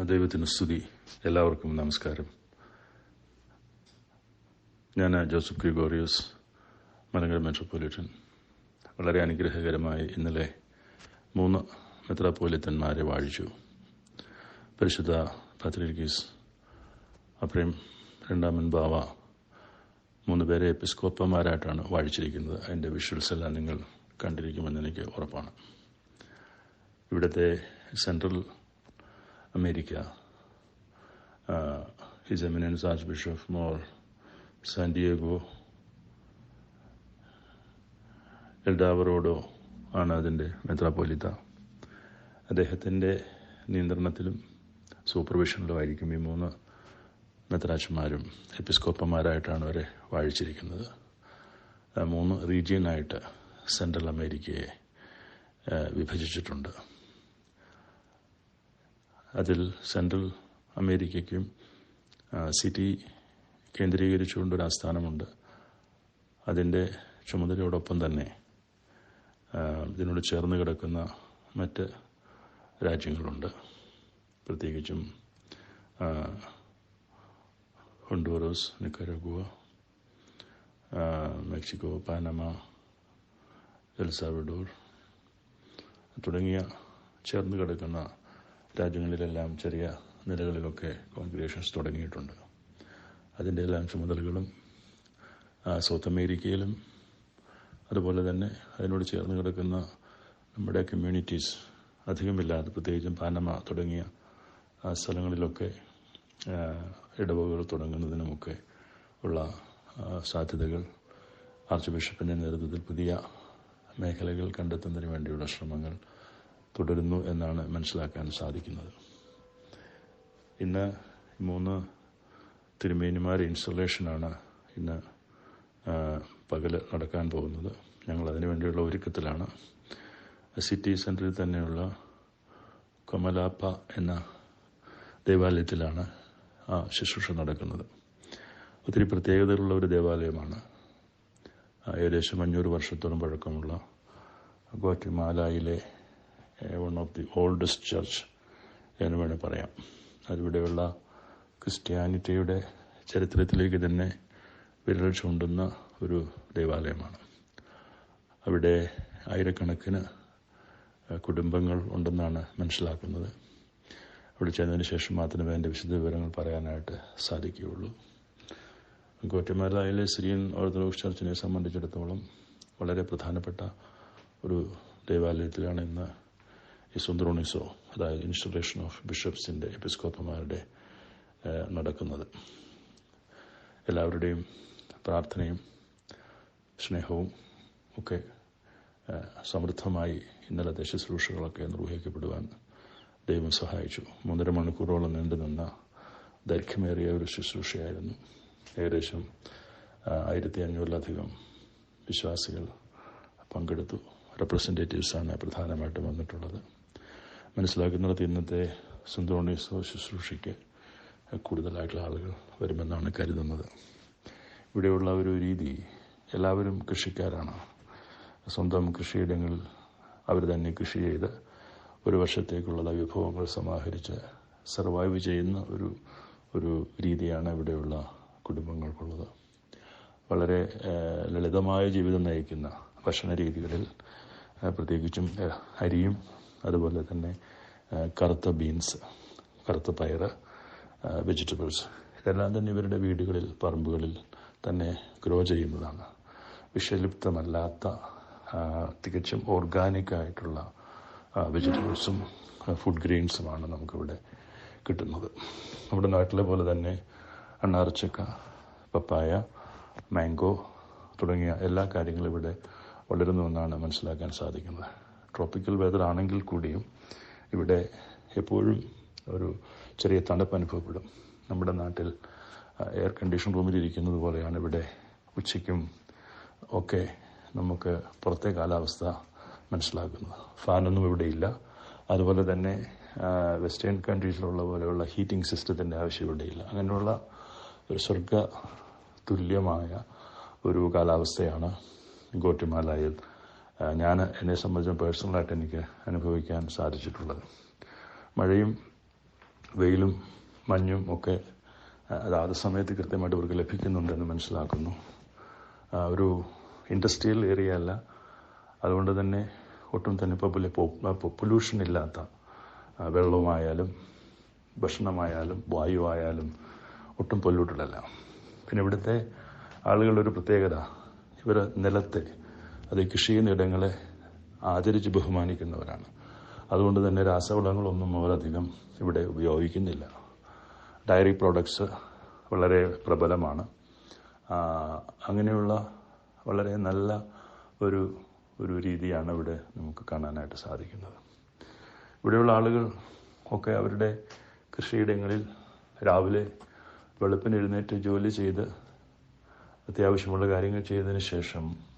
ദൈവത്തിന് സ്തുതി. എല്ലാവർക്കും നമസ്കാരം. ഞാൻ ജോസഫ് ഗ്രിഗോറിയസ് മലങ്കര മെട്രോപൊലിറ്റൻ. വളരെ അനുഗ്രഹകരമായി ഇന്നലെ മൂന്ന് മെത്രാപൊലിത്തന്മാരെ വാഴിച്ചു. പരിശുദ്ധ പത്രികീസ് അപ്രേം രണ്ടാമൻ ബാവ മൂന്ന് പേരെ എപ്പിസ്കോപ്പമാരായിട്ടാണ് വാഴിച്ചിരിക്കുന്നത്. അതിന്റെ വിഷ്വൽസ് എല്ലാം നിങ്ങൾ കണ്ടിരിക്കുമെന്ന് എനിക്ക് ഉറപ്പാണ്. ഇവിടുത്തെ central America His Eminence Archbishop bishop San Diego, എൽഡാവറോഡോ ആണ് അതിന്റെ മെത്രാപ്പോലിത്ത അദ്ദേഹത്തിന്റെ നിയന്ത്രണത്തിലും സൂപ്പർവിഷനിലും ആയിരിക്കും ഈ മൂന്ന് മെത്രാച്ചന്മാരും എപ്പിസ്കോപ്പന്മാരായിട്ടാണ് അവരെ വാഴിച്ചിരിക്കുന്നത്. മൂന്ന് റീജിയനായിട്ട് സെൻട്രൽ അമേരിക്കയെ വിഭജിച്ചിട്ടുണ്ട്. അതിൽ സെൻട്രൽ അമേരിക്കയ്ക്കും സിറ്റി കേന്ദ്രീകരിച്ചുകൊണ്ടൊരു ആസ്ഥാനമുണ്ട്. അതിന്റെ ചുമതലയോടൊപ്പം തന്നെ ഇതിനോട് ചേർന്ന് കിടക്കുന്ന മറ്റ് രാജ്യങ്ങളുണ്ട്. പ്രത്യേകിച്ചും ഹൊണ്ടൂറസ് നിക്കരഗുവ മെക്സിക്കോ പാനമ എൽസാവഡോർ തുടങ്ങിയ ചേർന്ന് കിടക്കുന്ന രാജ്യങ്ങളിലെല്ലാം ചെറിയ നിലകളിലൊക്കെ കോൺഗ്രേഷൻസ് തുടങ്ങിയിട്ടുണ്ട്. അതിന്റെ എല്ലാം ചുമതലകളും സൗത്ത് അമേരിക്കയിലും അതുപോലെ തന്നെ അതിനോട് ചേർന്ന് കിടക്കുന്ന നമ്മുടെ കമ്മ്യൂണിറ്റീസ് അധികമില്ലാതെ പ്രത്യേകിച്ചും പാനമ തുടങ്ങിയ സ്ഥലങ്ങളിലൊക്കെ ഇടവകകൾ തുടങ്ങുന്നതിനുമൊക്കെ ഉള്ള സാധ്യതകൾ ആർച്ച് ബിഷപ്പിന്റെ നേതൃത്വത്തിൽ പുതിയ മേഖലകൾ കണ്ടെത്തുന്നതിന് വേണ്ടിയുള്ള ശ്രമങ്ങൾ തുടരുന്നു എന്നാണ് മനസ്സിലാക്കാൻ സാധിക്കുന്നത്. ഇന്ന് മൂന്ന് തിരുമേനിമാർ ഇൻസ്റ്റലേഷനാണ് ഇന്ന് പകൽ നടക്കാൻ പോകുന്നത്. ഞങ്ങൾ അതിനു വേണ്ടിയുള്ള ഒരുക്കത്തിലാണ്. സിറ്റി സെന്ററിൽ തന്നെയുള്ള കൊമലാപ്പ എന്ന ദേവാലയത്തിലാണ് ആ ശുശ്രൂഷ നടക്കുന്നത്. ഒത്തിരി പ്രത്യേകതകളുള്ള ഒരു ദേവാലയമാണ്. ഏകദേശം അഞ്ഞൂറ് വർഷത്തോളം പഴക്കമുള്ള ഗോറ്റിമാലയിലെ ഓഫ് ദി ഓൾഡസ്റ്റ് ചർച്ച് എന്ന് വേണേൽ പറയാം. അതിവിടെയുള്ള ക്രിസ്ത്യാനിറ്റിയുടെ ചരിത്രത്തിലേക്ക് തന്നെ വിരൽ ചൂണ്ടുന്ന ഒരു ദേവാലയമാണ്. അവിടെ ആയിരക്കണക്കിന് കുടുംബങ്ങൾ ഉണ്ടെന്നാണ് മനസ്സിലാക്കുന്നത്. അവിടെ ചെന്നതിന് ശേഷം മാത്രമേ അതിന്റെ വിശദ വിവരങ്ങൾ പറയാനായിട്ട് സാധിക്കുകയുള്ളൂ. ഗോറ്റമാലയിലെ സിറിയൻ ഓർത്തഡോക്സ് ചർച്ചിനെ സംബന്ധിച്ചിടത്തോളം വളരെ പ്രധാനപ്പെട്ട ഒരു ദേവാലയത്തിലാണ് ഇന്ന് ഈ അതായത് ഇൻസ്റ്റലേഷൻ ഓഫ് ബിഷപ്സിന്റെ എപ്പിസ്കോപ്പമാരുടെ നടക്കുന്നത് എല്ലാവരുടെയും പ്രാർത്ഥനയും സ്നേഹവും ഒക്കെ സമൃദ്ധമായി ഇന്നലെ ദേശശ്രൂഷകളൊക്കെ നിർവഹിക്കപ്പെടുവാൻ ദൈവം സഹായിച്ചു മൂന്നര മണിക്കൂറോളം നീണ്ടു നിന്ന ദൈർഘ്യമേറിയ ഒരു ശുശ്രൂഷയായിരുന്നു ഏകദേശം ആയിരത്തി അഞ്ഞൂറിലധികം വിശ്വാസികൾ പങ്കെടുത്തു റെപ്രസെന്റേറ്റീവ്സാണ് പ്രധാനമായിട്ടും വന്നിട്ടുള്ളത് മനസ്സിലാക്കുന്നിടത്ത് ഇന്നത്തെ സുന്ദോണീസോ ശുശ്രൂഷയ്ക്ക് കൂടുതലായിട്ടുള്ള ആളുകൾ വരുമെന്നാണ് കരുതുന്നത്. ഇവിടെയുള്ള ഒരു രീതി എല്ലാവരും കൃഷിക്കാരാണ്. സ്വന്തം കൃഷിയിടങ്ങളിൽ അവർ തന്നെ കൃഷി ചെയ്ത് ഒരു വർഷത്തേക്കുള്ള വിഭവങ്ങൾ സമാഹരിച്ച് സർവൈവ് ചെയ്യുന്ന ഒരു ഒരു രീതിയാണ് ഇവിടെയുള്ള കുടുംബങ്ങൾക്കുള്ളത്. വളരെ ലളിതമായ ജീവിതം നയിക്കുന്ന ഭക്ഷണ രീതികളിൽ പ്രത്യേകിച്ചും അരിയും അതുപോലെ തന്നെ കറുത്ത ബീൻസ് കറുത്ത പയർ വെജിറ്റബിൾസ്. ഇതെല്ലാം തന്നെ ഇവരുടെ വീടുകളിൽ പറമ്പുകളിൽ തന്നെ ഗ്രോ ചെയ്യുന്നതാണ്. വിഷലിപ്തമല്ലാത്ത തികച്ചും ഓർഗാനിക് ആയിട്ടുള്ള വെജിറ്റബിൾസും ഫുഡ് ഗ്രെയിൻസുമാണ് നമുക്കിവിടെ കിട്ടുന്നത്. നമ്മുടെ നാട്ടിലെ പോലെ തന്നെ അണ്ണാർച്ചക്ക പപ്പായ മാംഗോ തുടങ്ങിയ എല്ലാ കാര്യങ്ങളും ഇവിടെ വളരുന്നുവെന്നാണ് മനസ്സിലാക്കാൻ സാധിക്കുന്നത്. ട്രോപ്പിക്കൽ വെതർ ആണെങ്കിൽ കൂടിയും ഇവിടെ എപ്പോഴും ഒരു ചെറിയ തണുപ്പ് അനുഭവപ്പെടും. നമ്മുടെ നാട്ടിൽ എയർ കണ്ടീഷൻ റൂമിൽ ഇരിക്കുന്നത് പോലെയാണ് ഇവിടെ ഉച്ചയ്ക്കും ഒക്കെ നമുക്ക് പുറത്തെ കാലാവസ്ഥ മനസ്സിലാക്കുന്നത് ഫാനൊന്നും ഇവിടെ ഇല്ല. അതുപോലെ തന്നെ വെസ്റ്റേൺ കൺട്രീസിലുള്ള പോലെയുള്ള ഹീറ്റിംഗ് സിസ്റ്റത്തിന്റെ ആവശ്യം ഇവിടെയില്ല അങ്ങനെയുള്ള ഒരു സ്വർഗ തുല്യമായ ഒരു കാലാവസ്ഥയാണ് ഗോട്ടിമാലയിൽ ഞാൻ എന്നെ സംബന്ധിച്ച് പേഴ്സണലായിട്ട് എനിക്ക് അനുഭവിക്കാൻ സാധിച്ചിട്ടുള്ളത്. മഴയും വെയിലും മഞ്ഞും ഒക്കെ അതാത് സമയത്ത് കൃത്യമായിട്ട് ഇവർക്ക് ലഭിക്കുന്നുണ്ടെന്ന് മനസ്സിലാക്കുന്നു. ഒരു ഇൻഡസ്ട്രിയൽ ഏരിയ അല്ല. അതുകൊണ്ട് തന്നെ ഒട്ടും തന്നെ ഇപ്പോൾ പൊല്യൂഷൻ ഇല്ലാത്ത വെള്ളമായാലും ഭക്ഷണമായാലും വായുവായാലും ഒട്ടും പൊല്യൂട്ടഡല്ല പിന്നെ ഇവിടുത്തെ ആളുകളുടെ ഒരു പ്രത്യേകത ഇവർ നിലത്തെ അത് കൃഷിയിടങ്ങളെ ആദരിച്ച് ബഹുമാനിക്കുന്നവരാണ്. അതുകൊണ്ട് തന്നെ രാസവളങ്ങളൊന്നും അവരധികം ഇവിടെ ഉപയോഗിക്കുന്നില്ല. ഡയറി പ്രോഡക്ട്സ് വളരെ പ്രബലമാണ്. അങ്ങനെയുള്ള വളരെ നല്ല ഒരു ഒരു രീതിയാണ് ഇവിടെ നമുക്ക് കാണാനായിട്ട് സാധിക്കുന്നത്. ഇവിടെയുള്ള ആളുകൾ ഒക്കെ അവരുടെ കൃഷിയിടങ്ങളിൽ രാവിലെ വെളുപ്പിന് എഴുന്നേറ്റ് ജോലി ചെയ്ത് അത്യാവശ്യമുള്ള കാര്യങ്ങൾ ചെയ്തതിന് ശേഷം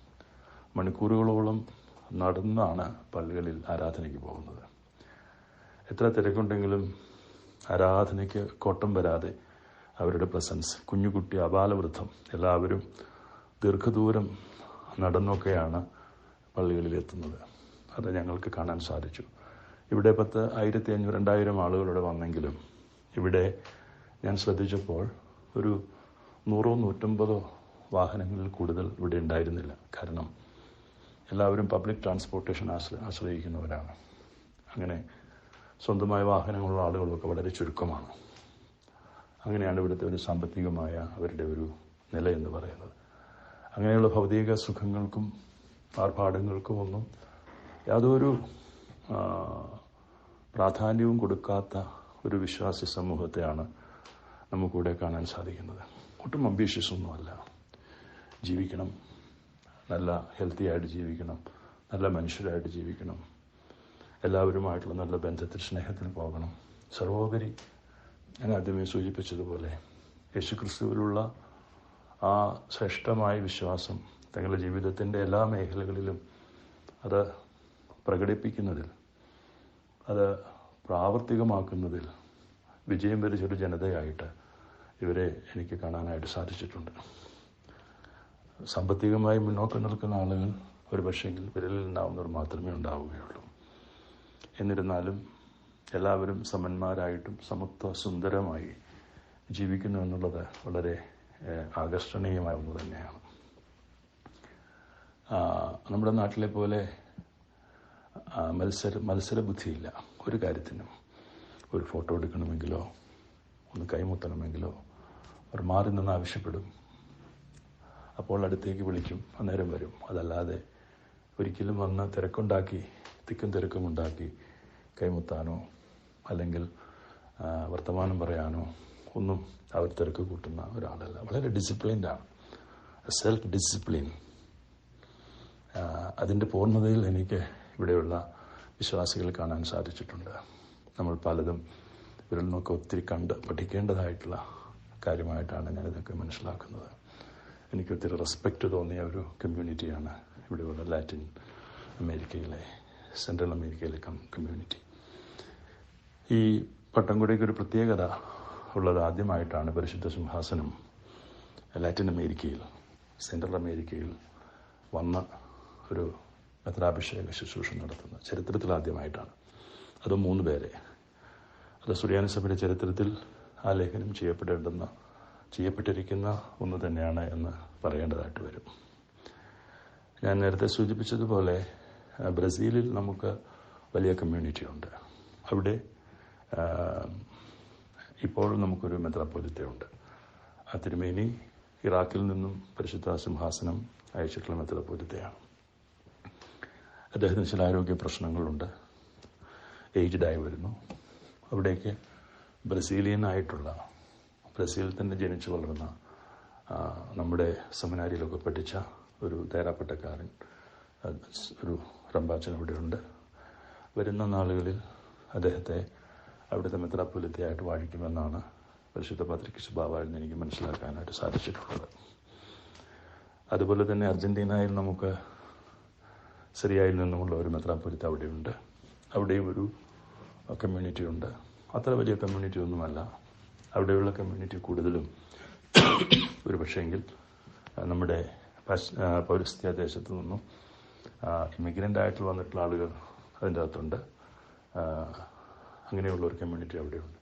മണിക്കൂറുകളോളം നടന്നാണ് പള്ളികളിൽ ആരാധനയ്ക്ക് പോകുന്നത്. എത്ര തിരക്കുണ്ടെങ്കിലും ആരാധനയ്ക്ക് കോട്ടം വരാതെ അവരുടെ പ്രസൻസ് കുഞ്ഞുകുട്ടി അപാലവൃദ്ധം എല്ലാവരും ദീർഘദൂരം നടന്നൊക്കെയാണ് പള്ളികളിൽ എത്തുന്നത്. അത് ഞങ്ങൾക്ക് കാണാൻ സാധിച്ചു. ഇവിടെ പത്ത് ആയിരത്തി അഞ്ഞൂറ് രണ്ടായിരം ആളുകളിവിടെ വന്നെങ്കിലും ഇവിടെ ഞാൻ ശ്രദ്ധിച്ചപ്പോൾ ഒരു നൂറോ നൂറ്റമ്പതോ വാഹനങ്ങളിൽ കൂടുതൽ ഇവിടെ ഉണ്ടായിരുന്നില്ല. കാരണം എല്ലാവരും പബ്ലിക് ട്രാൻസ്പോർട്ടേഷൻ ആശ്ര ആശ്രയിക്കുന്നവരാണ്. അങ്ങനെ സ്വന്തമായ വാഹനങ്ങളുള്ള ആളുകളൊക്കെ വളരെ ചുരുക്കമാണ്. അങ്ങനെയാണ് ഇവിടുത്തെ ഒരു സാമ്പത്തികമായ അവരുടെ ഒരു നില എന്ന് പറയുന്നത്. അങ്ങനെയുള്ള ഭൗതിക സുഖങ്ങൾക്കും ആർഭാടങ്ങൾക്കും ഒന്നും യാതൊരു പ്രാധാന്യവും കൊടുക്കാത്ത ഒരു വിശ്വാസി സമൂഹത്തെയാണ് നമുക്കിവിടെ കാണാൻ സാധിക്കുന്നത്. ഒട്ടും അംബീഷ്യസ് ഒന്നുമല്ല. ജീവിക്കണം. നല്ല ഹെൽത്തി ആയിട്ട് ജീവിക്കണം. നല്ല മനുഷ്യരായിട്ട് ജീവിക്കണം. എല്ലാവരുമായിട്ടുള്ള നല്ല ബന്ധത്തിൽ സ്നേഹത്തിൽ പോകണം. സർവോപരി ഞാൻ ആദ്യമേ സൂചിപ്പിച്ചതുപോലെ യേശുക്രിസ്തുവിലുള്ള ആ ശ്രേഷ്ഠമായ വിശ്വാസം തങ്ങളുടെ ജീവിതത്തിന്റെ എല്ലാ മേഖലകളിലും അത് പ്രകടിപ്പിക്കുന്നതിൽ അത് പ്രാവർത്തികമാക്കുന്നതിൽ വിജയം വരിച്ചൊരു ജനതയായിട്ട് ഇവരെ എനിക്ക് കാണാനായിട്ട് സാധിച്ചിട്ടുണ്ട്. സാമ്പത്തികമായി മുന്നോക്കം നിൽക്കുന്ന ആളുകൾ ഒരു പക്ഷേങ്കിൽ വിരലിൽ ഉണ്ടാവുന്നവർ മാത്രമേ ഉണ്ടാവുകയുള്ളൂ. എന്നിരുന്നാലും എല്ലാവരും സമന്മാരായിട്ടും സമത്വ സുന്ദരമായി ജീവിക്കുന്നു എന്നുള്ളത് വളരെ ആകർഷണീയമായ ഒന്ന് തന്നെയാണ്. നമ്മുടെ നാട്ടിലെ പോലെ മത്സര മത്സര ബുദ്ധിയില്ല ഒരു കാര്യത്തിനും ഒരു ഫോട്ടോ എടുക്കണമെങ്കിലോ ഒന്ന് കൈമുത്തണമെങ്കിലോ അവർ മാറി നിന്ന് ആവശ്യപ്പെടും. അപ്പോൾ അടുത്തേക്ക് വിളിക്കും. അന്നേരം വരും. അതല്ലാതെ ഒരിക്കലും വന്ന് തിരക്കുണ്ടാക്കി തിക്കും തിരക്കും ഉണ്ടാക്കി കൈമുത്താനോ അല്ലെങ്കിൽ വർത്തമാനം പറയാനോ ഒന്നും അവർ തിരക്ക് കൂട്ടുന്ന ഒരാളല്ല. വളരെ ഡിസിപ്ലിൻഡ് ആണ്. സെൽഫ് ഡിസിപ്ലിൻ അതിന്റെ പൂർണതയിൽ എനിക്ക് ഇവിടെയുള്ള വിശ്വാസികൾ കാണാൻ സാധിച്ചിട്ടുണ്ട്. നമ്മൾ പലതും ഇവരിൽ നിന്നൊക്കെ ഒത്തിരി കണ്ട് പഠിക്കേണ്ടതായിട്ടുള്ള കാര്യമായിട്ടാണ് ഞാനിതൊക്കെ മനസ്സിലാക്കുന്നത്. എനിക്ക് ഒത്തിരി റെസ്പെക്റ്റ് തോന്നിയ ഒരു കമ്മ്യൂണിറ്റിയാണ് ഇവിടെയുള്ള ലാറ്റിൻ അമേരിക്കയിലെ സെൻട്രൽ അമേരിക്കയിലെ കമ്മ്യൂണിറ്റി ഈ പട്ടംകുടിക്ക് ഒരു പ്രത്യേകത ഉള്ളത് ആദ്യമായിട്ടാണ് പരിശുദ്ധ സിംഹാസനം ലാറ്റിൻ അമേരിക്കയിൽ സെൻട്രൽ അമേരിക്കയിൽ വന്ന ഒരു പത്രാഭിഷേക ശുശ്രൂഷ നടത്തുന്നത്. ചരിത്രത്തിൽ ആദ്യമായിട്ടാണ്. അത് മൂന്ന് പേരെ. അത് സുറിയാനി സഭയുടെ ചരിത്രത്തിൽ ആലേഖനം ലേഖനം ചെയ്യപ്പെടേണ്ടുന്ന ചെയ്യപ്പെട്ടിരിക്കുന്ന ഒന്ന് തന്നെയാണ് എന്ന് പറയേണ്ടതായിട്ട് വരും. ഞാൻ നേരത്തെ സൂചിപ്പിച്ചതുപോലെ ബ്രസീലിൽ നമുക്ക് വലിയ കമ്മ്യൂണിറ്റി ഉണ്ട്. അവിടെ ഇപ്പോഴും നമുക്കൊരു മെത്രാപ്പൊലിത്തയുണ്ട് ആ തിരുമേനി ഇറാഖിൽ നിന്നും പരിശുദ്ധ സിംഹാസനം അയച്ചിട്ടുള്ള മെത്രാപ്പൊലിത്തയാണ് അദ്ദേഹത്തിന് ചില ആരോഗ്യ പ്രശ്നങ്ങളുണ്ട്. ഏജ്ഡായി വരുന്നു. അവിടേക്ക് ബ്രസീലിയൻ ആയിട്ടുള്ള ബ്രസീലിൽ തന്നെ ജനിച്ചു വളർന്ന നമ്മുടെ സെമിനാരിയിലൊക്കെ പഠിച്ച ഒരു തേരാപ്പട്ടക്കാരൻ ഒരു റംബാച്ചൻ അവിടെയുണ്ട്. വരുന്ന നാളുകളിൽ അദ്ദേഹത്തെ അവിടുത്തെ മെത്രാപ്പൊലിത്തയായിട്ട് വാഴിക്കുമെന്നാണ് പരിശുദ്ധ പത്രിക സ്വഭാവമായിരുന്നു എനിക്ക് മനസ്സിലാക്കാനായിട്ട് സാധിച്ചിട്ടുള്ളത്. അതുപോലെ തന്നെ അർജന്റീനയിൽ നമുക്ക് സിറിയയിൽ നിന്നുമുള്ള ഒരു മെത്രാപ്പൊലിത്ത അവിടെയുണ്ട്. അവിടെയും ഒരു കമ്മ്യൂണിറ്റി ഉണ്ട് അത്ര വലിയ കമ്മ്യൂണിറ്റി ഒന്നുമല്ല അവിടെയുള്ള കമ്മ്യൂണിറ്റി കൂടുതലും ഒരു പക്ഷേങ്കിൽ നമ്മുടെ പൗരസ്ത്യ ദേശത്തു നിന്നും ഇമിഗ്രന്റ് ആയിട്ട് വന്നിട്ടുള്ള ആളുകൾ അതിന്റെ അകത്തുണ്ട്. അങ്ങനെയുള്ള ഒരു കമ്മ്യൂണിറ്റി അവിടെയുണ്ട്.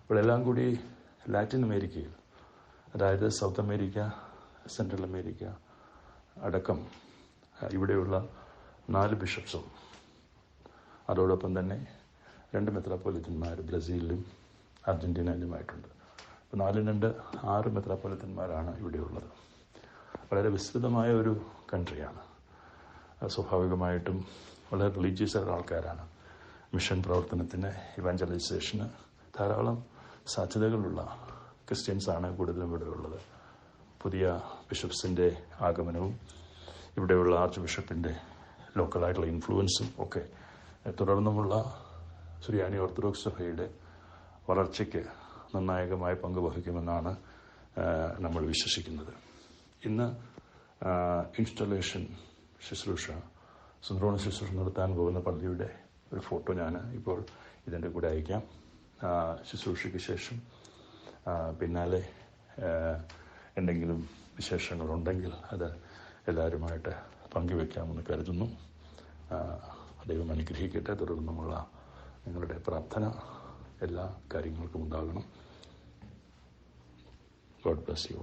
അപ്പോൾ എല്ലാം കൂടി ലാറ്റിൻ അമേരിക്കയിൽ അതായത് സൗത്ത് അമേരിക്ക സെൻട്രൽ അമേരിക്ക അടക്കം ഇവിടെയുള്ള നാല് ബിഷപ്സും അതോടൊപ്പം തന്നെ രണ്ട് മെത്രാപ്പൊലിത്തന്മാർ ബ്രസീലിലും അർജന്റീനയിലുമായിട്ടുണ്ട്. അപ്പോൾ നാലും രണ്ട് ആറ് മെത്രാപ്പൊലിത്തന്മാരാണ് ഇവിടെയുള്ളത്. വളരെ വിസ്തൃതമായ ഒരു കൺട്രിയാണ്. സ്വാഭാവികമായിട്ടും വളരെ റിലീജിയസ് ആയ ആൾക്കാരാണ്. മിഷൻ പ്രവർത്തനത്തിന് ഇവാഞ്ചലൈസേഷന് ധാരാളം സാധ്യതകളുള്ള ക്രിസ്ത്യൻസാണ് കൂടുതലും ഇവിടെയുള്ളത്. പുതിയ ബിഷപ്സിന്റെ ആഗമനവും ഇവിടെയുള്ള ആർച്ച് ബിഷപ്പിന്റെ ലോക്കലായിട്ടുള്ള ഇൻഫ്ലുവൻസും ഒക്കെ തുടർന്നുമുള്ള സുറിയാനി ഓർത്തഡോക്സ് സഭയുടെ വളർച്ചയ്ക്ക് നിർണായകമായ പങ്കുവഹിക്കുമെന്നാണ് നമ്മൾ വിശ്വസിക്കുന്നത്. ഇന്ന് ഇൻസ്റ്റലേഷൻ ശുശ്രൂഷ സുന്ദ്രോണ ശുശ്രൂഷ നടത്താൻ പോകുന്ന പള്ളിയുടെ ഒരു ഫോട്ടോ ഞാൻ ഇപ്പോൾ ഇതിന്റെ കൂടെ അയക്കാം. ശുശ്രൂഷയ്ക്ക് ശേഷം പിന്നാലെ എന്തെങ്കിലും വിശേഷങ്ങളുണ്ടെങ്കിൽ അത് എല്ലാവരുമായിട്ട് പങ്കുവെക്കാമെന്ന് കരുതുന്നു. ദൈവം അനുഗ്രഹിക്കട്ടെ. തുടർന്നുമുള്ള നിങ്ങളുടെ പ്രാർത്ഥന എല്ലാ കാര്യങ്ങൾക്കും ഉണ്ടാകണം ഗോഡ് ബ്ലസ് യു